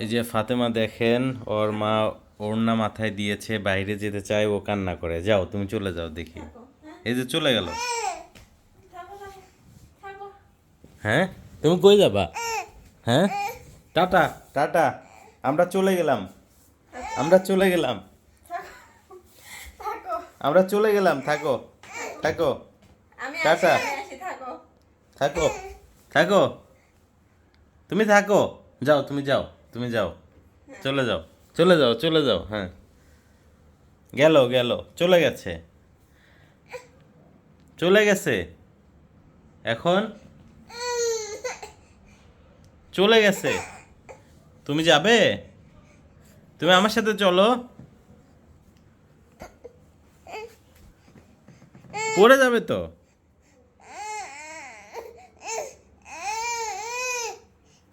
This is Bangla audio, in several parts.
এই যে ফাতেমা দেখেন ওর মা ওড়না মাথায় দিয়েছে বাইরে যেতে চায় ও কান্না করে। যাও তুমি চলে যাও দেখি। এই যে চলে গেল। থাকো থাকো থাকো। হ্যাঁ? তুমি কই যাবা? হ্যাঁ। টাটা। টাটা। আমরা চলে গেলাম। আমরা চলে গেলাম। আমরা চলে গেলাম থাকো থাকো। টাটা। থাকো থাকো। তুমি থাকো। যাও তুমি যাও। তুমি যাও। চলে যাও। চলে যাও চলে যাও হ্যাঁ। গেল গেল। চলে গেছে। চলে গেছে। এখন? চলে গেছে। তুমি যাবে? তুমি আমার সাথে চলো। পড়ে যাবে তো?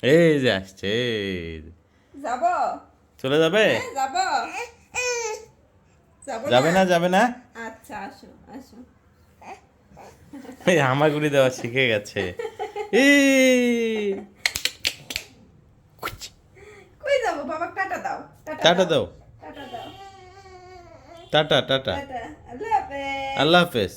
এই যে আসছে। যাব? চলে যাবে? হ্যাঁ, যাব। যাব না? যাবে না? আচ্ছা আসো আসো। এই হামাগুড়ি দেওয়া শিখে গেছে। এই। কই যাব? বাবা টাটা দাও টাটা দাও। টাটা দাও। Tata tata. টাটা। আল্লাহ হাফেজ। আল্লাহ হাফেজ।